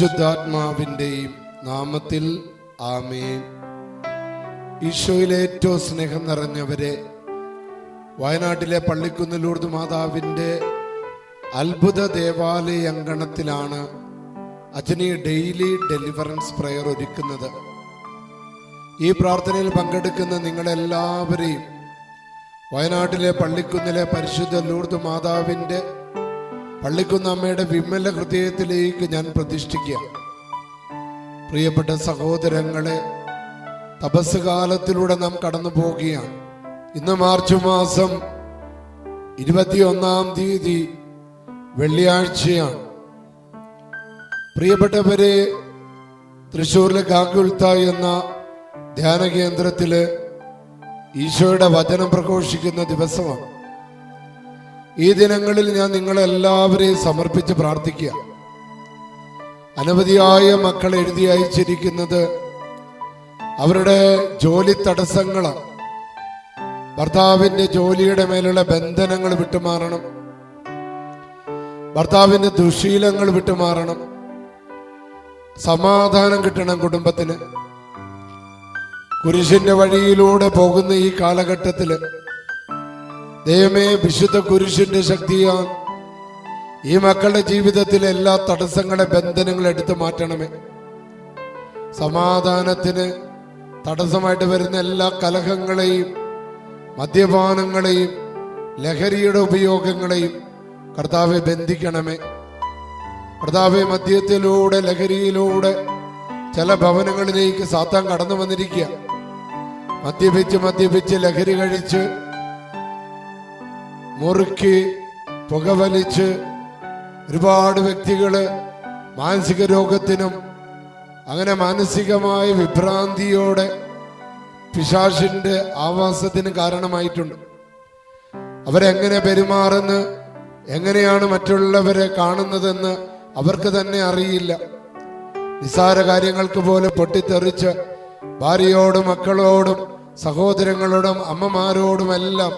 പരിശുദ്ധാത്മാവിന്റെയും നാമത്തിൽ ആമേൻ. ഈശോയിലെ ഏറ്റവും സ്നേഹം നിറഞ്ഞവരെ വയനാട്ടിലെ പള്ളിക്കുന്നിലൂർദ് മാതാവിന്റെ അത്ഭുത ദേവാലയ അങ്കണത്തിലാണ് അജനി ഡെയിലി ഡെലിവറൻസ് പ്രയർ ഒരുക്കുന്നത്. ഈ പ്രാർത്ഥനയിൽ പങ്കെടുക്കുന്ന നിങ്ങളെല്ലാവരെയും വയനാട്ടിലെ പള്ളിക്കുന്നിലെ പരിശുദ്ധ ലൂർദ് മാതാവിന്റെ പള്ളിക്കുന്ന് അമ്മയുടെ വിമല ഹൃദയത്തിലേക്ക് ഞാൻ പ്രതിഷ്ഠിക്കുക. പ്രിയപ്പെട്ട സഹോദരങ്ങളെ തപസ് കാലത്തിലൂടെ നാം കടന്നു പോവുകയാണ്. ഇന്ന് മാർച്ച് മാസം ഇരുപത്തിയൊന്നാം തീയതി വെള്ളിയാഴ്ചയാണ്. പ്രിയപ്പെട്ടവരെ തൃശ്ശൂരിലെ കാക്കുൽത്ത എന്ന ധ്യാന കേന്ദ്രത്തിൽ ഈശോയുടെ വചനം പ്രഘോഷിക്കുന്ന ദിവസമാണ്. ഈ ദിനങ്ങളിൽ ഞാൻ നിങ്ങളെല്ലാവരെയും സമർപ്പിച്ച് പ്രാർത്ഥിക്കുക. അനവധിയായ മക്കൾ എഴുതി അയച്ചിരിക്കുന്നത് അവരുടെ ജോലി തടസ്സങ്ങളാണ് ഭർത്താവിന്റെ ജോലിയുടെ മേലുള്ള ബന്ധനങ്ങൾ വിട്ടുമാറണം. ഭർത്താവിന്റെ ദുശീലങ്ങൾ വിട്ടുമാറണം. സമാധാനം കിട്ടണം കുടുംബത്തിന്. കുരിശിന്റെ വഴിയിലൂടെ പോകുന്ന ഈ കാലഘട്ടത്തിൽ ദൈവമേ വിശുദ്ധ കുരിശിന്റെ ശക്തിയാൽ ഈ മക്കളുടെ ജീവിതത്തിലെ എല്ലാ തടസ്സങ്ങളെ ബന്ധനങ്ങൾ എടുത്തു മാറ്റണമേ. സമാധാനത്തിന് തടസ്സമായിട്ട് വരുന്ന എല്ലാ കലഹങ്ങളെയും മദ്യപാനങ്ങളെയും ലഹരിയുടെ ഉപയോഗങ്ങളെയും കർത്താവെ ബന്ധിക്കണമേ. കർത്താവെ മദ്യത്തിലൂടെ ലഹരിയിലൂടെ ചില ഭവനങ്ങളിലേക്ക് സാത്താൻ കടന്നു വന്നിരിക്കുക. മദ്യപിച്ച് മദ്യപിച്ച് ലഹരി കഴിച്ച് മുറുക്കി പുകവലിച്ച് ഒരുപാട് വ്യക്തികൾ മാനസിക രോഗത്തിനും അങ്ങനെ മാനസികമായ വിഭ്രാന്തിയോടെ പിശാഷിന്റെ ആവാസത്തിന് കാരണമായിട്ടുണ്ട്. അവരെങ്ങനെ പെരുമാറുന്നു എങ്ങനെയാണ് മറ്റുള്ളവരെ കാണുന്നതെന്ന് അവർക്ക് തന്നെ അറിയില്ല. നിസാര കാര്യങ്ങൾക്ക് പോലെ പൊട്ടിത്തെറിച്ച് ഭാര്യയോടും മക്കളോടും സഹോദരങ്ങളോടും അമ്മമാരോടുമെല്ലാം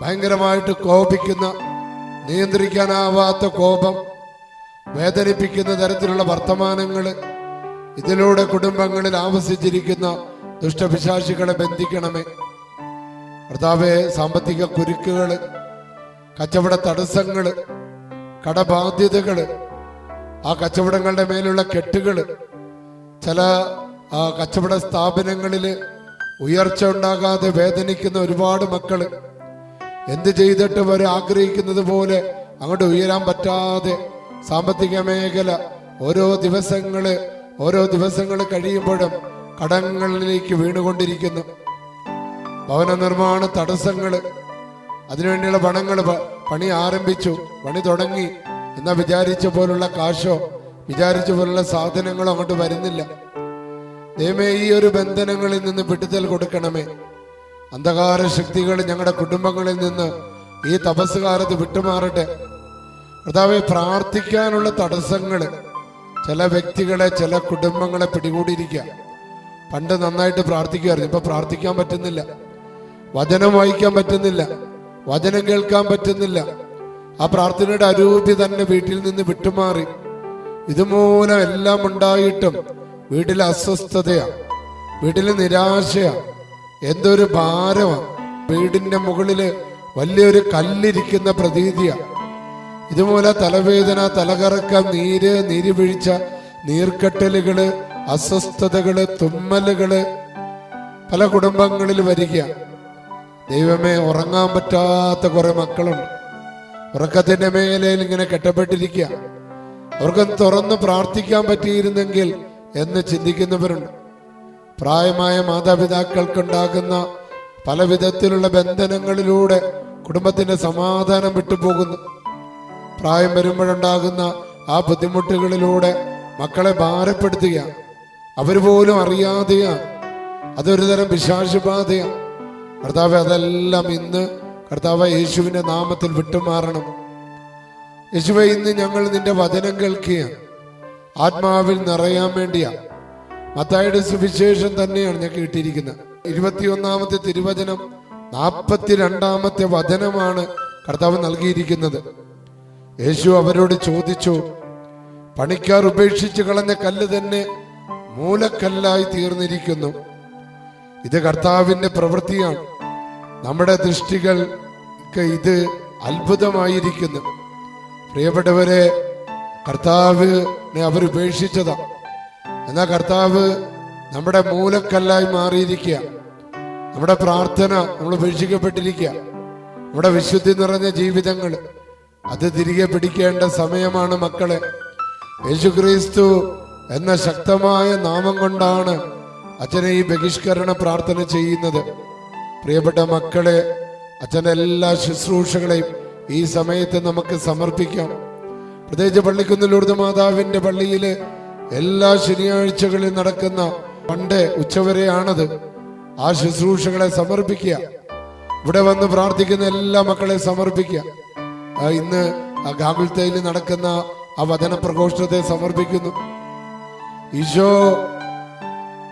ഭയങ്കരമായിട്ട് കോപിക്കുന്ന നിയന്ത്രിക്കാനാവാത്ത കോപം വേദനിപ്പിക്കുന്ന തരത്തിലുള്ള വർത്തമാനങ്ങൾ ഇതിലൂടെ കുടുംബങ്ങളിൽ ആവസിച്ചിരിക്കുന്ന ദുഷ്ടപിശാശികളെ ബന്ധിക്കണമേ. കർത്താവെ സാമ്പത്തിക കുരുക്കുകൾ കച്ചവട തടസ്സങ്ങൾ കടബാധ്യതകൾ ആ കച്ചവടങ്ങളുടെ മേലുള്ള കെട്ടുകൾ ചില കച്ചവട സ്ഥാപനങ്ങളിൽ ഉയർച്ച ഉണ്ടാകാതെ വേദനിക്കുന്ന ഒരുപാട് മക്കൾ എന്ത് ചെയ്തിട്ട് അവർ ആഗ്രഹിക്കുന്നത് പോലെ അങ്ങോട്ട് ഉയരാൻ പറ്റാതെ സാമ്പത്തിക മേഖല ഓരോ ദിവസങ്ങൾ ഓരോ ദിവസങ്ങൾ കഴിയുമ്പോഴും കടങ്ങളിലേക്ക് വീണുകൊണ്ടിരിക്കുന്നു. ഭവന നിർമ്മാണ തടസ്സങ്ങൾ അതിനുവേണ്ടിയുള്ള പണങ്ങൾ പണി ആരംഭിച്ചു പണി തുടങ്ങി എന്നാ വിചാരിച്ച പോലുള്ള കാശോ വിചാരിച്ച പോലുള്ള സാധനങ്ങളോ അങ്ങോട്ട് വരുന്നില്ല. ദൈവമേ ഈ ഒരു ബന്ധനങ്ങളിൽ നിന്ന് വിടുതൽ കൊടുക്കണമേ. അന്ധകാര ശക്തികൾ ഞങ്ങളുടെ കുടുംബങ്ങളിൽ നിന്ന് ഈ തപസ് കാലത്ത് വിട്ടുമാറട്ടെ. കർത്താവെ പ്രാർത്ഥിക്കാനുള്ള തടസ്സങ്ങൾ ചില വ്യക്തികളെ ചില കുടുംബങ്ങളെ പിടികൂടിയിരിക്കുക. പണ്ട് നന്നായിട്ട് പ്രാർത്ഥിക്കുമായിരുന്നു. ഇപ്പൊ പ്രാർത്ഥിക്കാൻ പറ്റുന്നില്ല. വചനം വായിക്കാൻ പറ്റുന്നില്ല. വചനം കേൾക്കാൻ പറ്റുന്നില്ല. ആ പ്രാർത്ഥനയുടെ അരൂപി തന്നെ വീട്ടിൽ നിന്ന് വിട്ടുമാറി. ഇതുമൂലം എല്ലാം ഉണ്ടായിട്ടും വീട്ടിലെ അസ്വസ്ഥതയാ. വീട്ടിലെ നിരാശയാ. എന്തൊരു ഭാരമാണ് വീടിന്റെ മുകളിൽ വലിയൊരു കല്ലിരിക്കുന്ന പ്രതീതിയാ. ഇതുപോലെ തലവേദന തലകറക്കം നീര് നീര് വീഴ്ച നീർക്കെട്ടലുകൾ അസ്വസ്ഥതകൾ തുമ്മലുകൾ പല കുടുംബങ്ങളിൽ വരിക. ദൈവമേ ഉറങ്ങാൻ പറ്റാത്ത കുറെ മക്കളുണ്ട്. ഉറക്കത്തിന്റെ മേലയിൽ ഇങ്ങനെ കെട്ടപ്പെട്ടിരിക്കുക. അവർക്ക് തുറന്ന് പ്രാർത്ഥിക്കാൻ പറ്റിയിരുന്നെങ്കിൽ എന്ന് ചിന്തിക്കുന്നവരുണ്ട്. പ്രായമായ മാതാപിതാക്കൾക്കുണ്ടാകുന്ന പല വിധത്തിലുള്ള ബന്ധനങ്ങളിലൂടെ കുടുംബത്തിന്റെ സമാധാനം വിട്ടുപോകുന്നു. പ്രായം വരുമ്പോഴുണ്ടാകുന്ന ആ ബുദ്ധിമുട്ടുകളിലൂടെ മക്കളെ ഭാരപ്പെടുത്തുക അവർ പോലും അറിയാതെയാണ്. അതൊരു തരം വിശാശുബാധയാണ്. കർത്താവ് അതെല്ലാം ഇന്ന് കർത്താവ് യേശുവിന്റെ നാമത്തിൽ വിട്ടുമാറണം. യേശുവെ ഇന്ന് ഞങ്ങൾ നിന്റെ വചനം കേൾക്കുകയാണ്. ആത്മാവിൽ നിറയാൻ വേണ്ടിയാ മത്തായുടെ സുവിശേഷം തന്നെയാണ് ഞാൻ കേട്ടിരിക്കുന്നത്. ഇരുപത്തിയൊന്നാമത്തെ തിരുവചനം നാൽപ്പത്തിരണ്ടാമത്തെ വചനമാണ് കർത്താവ് നൽകിയിരിക്കുന്നത്. യേശു അവരോട് ചോദിച്ചു പണിക്കാർ ഉപേക്ഷിച്ച് കളഞ്ഞ കല്ല് തന്നെ മൂലക്കല്ലായി തീർന്നിരിക്കുന്നു. ഇത് കർത്താവിന്റെ പ്രവൃത്തിയാണ്. നമ്മുടെ ദൃഷ്ടികൾക്ക് ഇത് അത്ഭുതമായിരിക്കുന്നു. പ്രിയപ്പെട്ടവരെ കർത്താവിനെ അവർ ഉപേക്ഷിച്ചതാ. എന്നാൽ കർത്താവ് നമ്മുടെ മൂലക്കല്ലായി മാറിയിരിക്കുക. നമ്മുടെ പ്രാർത്ഥന നമ്മൾ ഉപേക്ഷിക്കപ്പെട്ടിരിക്കുക. നമ്മുടെ വിശുദ്ധി നിറഞ്ഞ ജീവിതങ്ങൾ അത് തിരികെ പിടിക്കേണ്ട സമയമാണ് മക്കളെ. യേശുക്രിസ്തു എന്ന ശക്തമായ നാമം കൊണ്ടാണ് അച്ഛനെ ഈ ബഹിഷ്കരണ പ്രാർത്ഥന ചെയ്യുന്നത്. പ്രിയപ്പെട്ട മക്കളെ അച്ഛന്റെ എല്ലാ ശുശ്രൂഷകളെയും ഈ സമയത്ത് നമുക്ക് സമർപ്പിക്കാം. പ്രത്യേകിച്ച് പള്ളിക്കുന്നിലൂർദ് മാതാവിന്റെ പള്ളിയിൽ എല്ലാ ശനിയാഴ്ചകളിൽ നടക്കുന്ന പണ്ട് ഉച്ചവരെയാണത്. ആ ശുശ്രൂഷകളെ സമർപ്പിക്കുക. ഇവിടെ വന്ന് പ്രാർത്ഥിക്കുന്ന എല്ലാ മക്കളെ സമർപ്പിക്കുക. ഇന്ന് ഗാകുൽത്തയിൽ നടക്കുന്ന ആ വചന പ്രകോഷ്ഠത്തെ സമർപ്പിക്കുന്നു. ഈശോ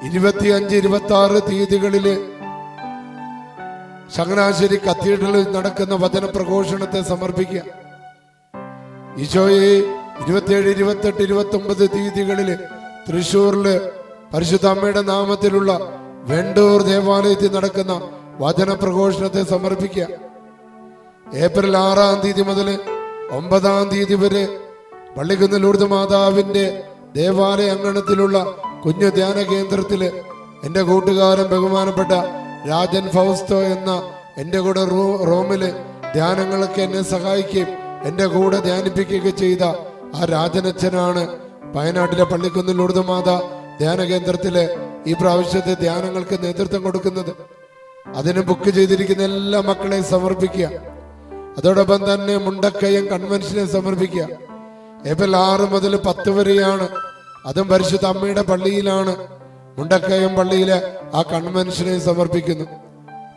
ഇരുപത്തിയഞ്ച് ഇരുപത്തി ആറ് തീയതികളിൽ ചങ്ങനാശ്ശേരി കത്തീഡ്രലിൽ നടക്കുന്ന വചന പ്രഘോഷണത്തെ സമർപ്പിക്കുക. ഈശോയെ ഇരുപത്തിയേഴ് ഇരുപത്തെട്ട് ഇരുപത്തി ഒമ്പത് തീയതികളിൽ തൃശ്ശൂരിൽ പരിശുദ്ധ അമ്മയുടെ നാമത്തിലുള്ള വെണ്ടൂർ ദേവാലയത്തിൽ നടക്കുന്ന വചന പ്രഘോഷണത്തെ സമർപ്പിക്കുക. ഏപ്രിൽ ആറാം തീയതി മുതൽ ഒമ്പതാം തീയതി വരെ പള്ളിക്കുന്ന് ലൂർദ് മാതാവിന്റെ ദേവാലയ അങ്കണത്തിലുള്ള കുഞ്ഞു ധ്യാന കേന്ദ്രത്തിൽ എന്റെ കൂട്ടുകാരൻ ബഹുമാനപ്പെട്ട രാജൻ ഫൗസ്തോ എന്ന എന്റെ കൂടെ റൂമിൽ ധ്യാനങ്ങളൊക്കെ എന്നെ സഹായിക്കുകയും എന്റെ കൂടെ ധ്യാനിപ്പിക്കുകയൊക്കെ ചെയ്ത ആ രാജനച്ഛനാണ് വയനാട്ടിലെ പള്ളിക്കുന്നിൽ ലൂർദ് മാതാ ധ്യാന കേന്ദ്രത്തിലെ ഈ പ്രാവശ്യത്തെ ധ്യാനങ്ങൾക്ക് നേതൃത്വം കൊടുക്കുന്നത്. അതിന് ബുക്ക് ചെയ്തിരിക്കുന്ന എല്ലാ മക്കളെയും സമർപ്പിക്കുക. അതോടൊപ്പം തന്നെ മുണ്ടക്കയം കൺവെൻഷനെ സമർപ്പിക്കുക. ഏപ്രിൽ ആറ് മുതൽ പത്ത് വരെയാണ്. അതും പരിശുദ്ധ അമ്മയുടെ പള്ളിയിലാണ്. മുണ്ടക്കയം പള്ളിയിലെ ആ കൺവെൻഷനെ സമർപ്പിക്കുന്നു.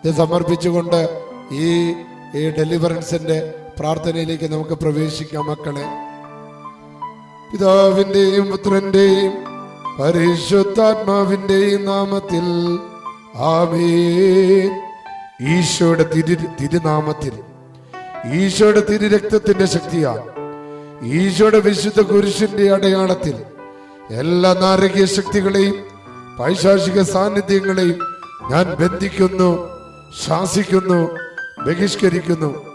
ഇത് സമർപ്പിച്ചുകൊണ്ട് ഈ ഡെലിവറൻസിന്റെ പ്രാർത്ഥനയിലേക്ക് നമുക്ക് പ്രവേശിക്കാം മക്കളെ. പിതാവിന്റെയും പുത്രന്റെയും പരിശുദ്ധാത്മാവിന്റെയും നാമത്തിൽ. ആമേൻ. ഈശോയുടെ തിരു തിരുനാമത്തിൽ. ഈശോയുടെ തിരുരക്തത്തിന്റെ ശക്തിയാൽ. ഈശോയുടെ വിശുദ്ധ കുരിശിന്റെ അടയാളത്തിൽ. എല്ലാ നാരകീയ ശക്തികളെയും പൈശാചിക സാന്നിധ്യങ്ങളെയും ഞാൻ ബന്ധിക്കുന്നു ശാസിക്കുന്നു ബഹിഷ്കരിക്കുന്നു.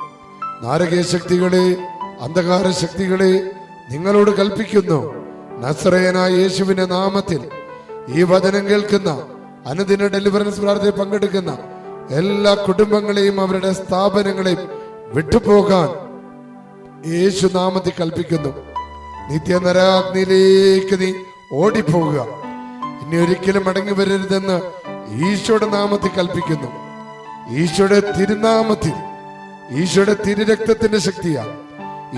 നാരകീയ ശക്തികളെ അന്ധകാര ശക്തികളെ നിങ്ങളോട് കൽപ്പിക്കുന്നു നസ്രയനായ യേശുവിന്റെ നാമത്തിൽ ഈ വചനം കേൾക്കുന്ന അനുദിന ഡെലിവറൻസ് പ്രാർത്ഥനയിൽ പങ്കെടുക്കുന്ന എല്ലാ കുടുംബങ്ങളെയും അവരുടെ സ്ഥാപനങ്ങളെയും വിട്ടുപോകാൻ യേശു നാമത്തിൽ കൽപ്പിക്കുന്നു. നിത്യനരാഗ്നിയിലേക്ക് നീ ഓടിപ്പോകുക. ഇനി ഒരിക്കലും മടങ്ങി വരരുതെന്ന് ഈശോയുടെ നാമത്തിൽ കൽപ്പിക്കുന്നു. ഈശോയുടെ തിരുനാമത്തിൽ ഈശോയുടെ തിരുരക്തത്തിന്റെ ശക്തിയാൽ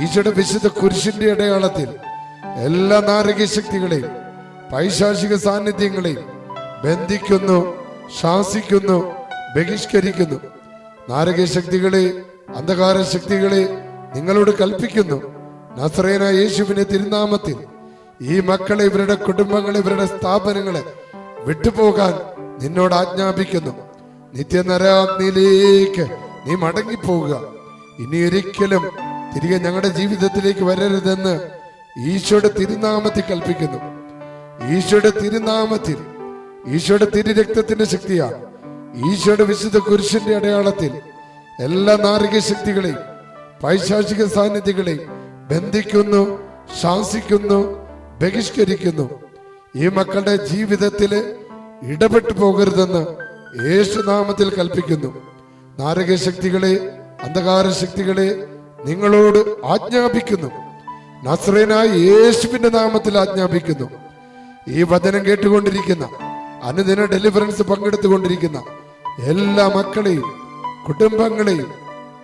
ഈശോയുടെ വിശുദ്ധ കുരിശിന്റെ അടയാളത്തിൽ എല്ലാ നാരകീയ ശക്തികളെയും പൈശാചിക സാന്നിധ്യങ്ങളെയും ബന്ധിക്കുന്നു ശാസിക്കുന്നു ബഹിഷ്കരിക്കുന്നു. നാരകീയ ശക്തികളെ അന്ധകാര ശക്തികളെ നിങ്ങളോട് കൽപ്പിക്കുന്നു. നസ്രേന യേശുവിന്റെ തിരുനാമത്തിൽ ഈ മക്കളെ ഇവരുടെ കുടുംബങ്ങളെ ഇവരുടെ സ്ഥാപനങ്ങളെ വിട്ടുപോകാൻ നിന്നോട് ആജ്ഞാപിക്കുന്നു. നിത്യനരാഗ്നിയിലേക്ക് നീ മടങ്ങിപ്പോവുക ഇനി ഒരിക്കലും തിരികെ ഞങ്ങളുടെ ജീവിതത്തിലേക്ക് വരരുതെന്ന് ഈശോയുടെ തിരുനാമത്തിൽ കൽപ്പിക്കുന്നു. ഈശോയുടെ തിരുനാമത്തിൽ ഈശോയുടെ തിരുരക്തത്തിന്റെ ശക്തിയാണ്. ഈശോയുടെ വിശുദ്ധ കുരിശിന്റെ അടയാളത്തിൽ എല്ലാ നാരിക ശക്തികളെയും പൈശാചിക സാന്നിധ്യങ്ങളെയും ബന്ധിക്കുന്നു ശാസിക്കുന്നു ബഹിഷ്കരിക്കുന്നു. ഈ മക്കളുടെ ജീവിതത്തിൽ ഇടപെട്ടു പോകരുതെന്ന് യേശുനാമത്തിൽ കൽപ്പിക്കുന്നു. നാരക ശക്തികളെ അന്ധകാര ശക്തികളെ നിങ്ങളോട് ആജ്ഞാപിക്കുന്നു. നസ്രനായ യേശുവിന്റെ നാമത്തിൽ ആജ്ഞാപിക്കുന്നു. ഈ വചനം കേട്ടുകൊണ്ടിരിക്കുന്ന അനുദിന ഡെലിവറൻസ് പങ്കെടുത്തുകൊണ്ടിരിക്കുന്ന എല്ലാ മക്കളെയും കുടുംബങ്ങളെയും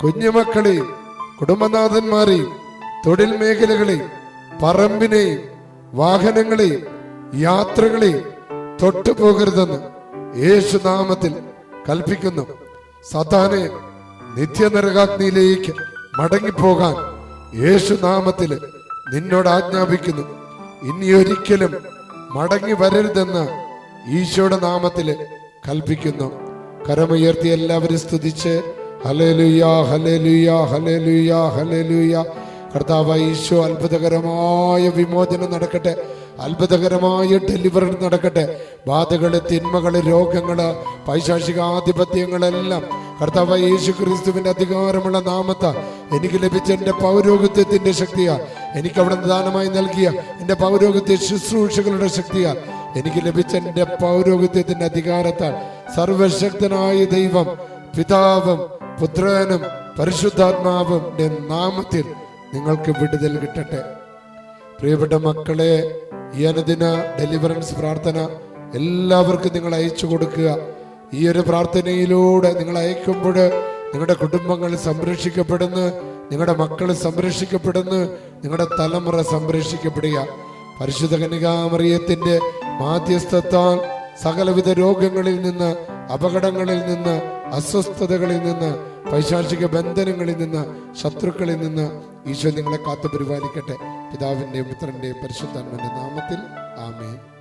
കുഞ്ഞുമക്കളെയും കുടുംബനാഥന്മാരെയും തൊഴിൽ മേഖലകളെയും പറമ്പിനെയും വാഹനങ്ങളെയും യാത്രകളെയും തൊട്ടു പോകരുതെന്ന് യേശു നാമത്തിൽ കൽപ്പിക്കുന്നു. സതാനെ നിത്യനരകാഗ്നിയിലേക്ക് മടങ്ങിപ്പോകാൻ യേശു നാമത്തിൽ നിന്നോട് ആജ്ഞാപിക്കുന്നു. ഇനി ഒരിക്കലും മടങ്ങി വരരുതെന്ന് ഈശോയുടെ നാമത്തിൽ കൽപ്പിക്കുന്നു. കരമുയർത്തി എല്ലാവരും സ്തുതിച്ച് ഹലലുയാ ഹലലുയാ ഹലലുയാ ഹലലുയാ കർത്താവ് ഈശോ അത്ഭുതകരമായ വിമോചനം നടക്കട്ടെ. അത്ഭുതകരമായ ഡെലിവറി നടക്കട്ടെ. ബാധകൾ തിന്മകൾ രോഗങ്ങൾ പൈശാചികാധിപത്യങ്ങളെല്ലാം കർത്താവ് യേശു ക്രിസ്തുവിന്റെ അധികാരമുള്ള നാമത്ത എനിക്ക് ലഭിച്ച എന്റെ പൗരോഗത്യത്തിന്റെ ശക്തിയാ. എനിക്ക് അവിടെ ദാനമായി നൽകിയ എന്റെ പൗരോഗത്യ ശുശ്രൂഷകളുടെ ശക്തിയാ. എനിക്ക് ലഭിച്ച എന്റെ പൗരോഗത്യത്തിന്റെ അധികാരത്താൽ സർവശക്തനായ ദൈവം പിതാവും പുത്രനും പരിശുദ്ധാത്മാവും നാമത്തിൽ നിങ്ങൾക്ക് വിടുതൽ കിട്ടട്ടെ. പ്രിയപ്പെട്ട മക്കളെ ഈ അനുദിന ഡെലിവറൻസ് പ്രാർത്ഥന എല്ലാവർക്കും നിങ്ങൾ അയച്ചു കൊടുക്കുക. ഈ ഒരു പ്രാർത്ഥനയിലൂടെ നിങ്ങൾ അയക്കുമ്പോൾ നിങ്ങളുടെ കുടുംബങ്ങൾ സംരക്ഷിക്കപ്പെടുന്നു നിങ്ങളുടെ മക്കൾ സംരക്ഷിക്കപ്പെടുന്നു നിങ്ങളുടെ തലമുറ സംരക്ഷിക്കപ്പെടുക. പരിശുദ്ധ കനികാമറിയത്തിന്റെ മാധ്യസ്ഥത്താൽ സകലവിധ രോഗങ്ങളിൽ നിന്ന് അപകടങ്ങളിൽ നിന്ന് അസ്വസ്ഥതകളിൽ നിന്ന് പൈശാചിക ബന്ധനങ്ങളിൽ നിന്ന് ശത്രുക്കളിൽ നിന്ന് ഈശോ നിങ്ങളെ കാത്തു പരിപാലിക്കട്ടെ പിതാവിന്റെയും പുത്രന്റെയും പരിശുദ്ധാത്മന്റെ നാമത്തിൽ ആമേൻ.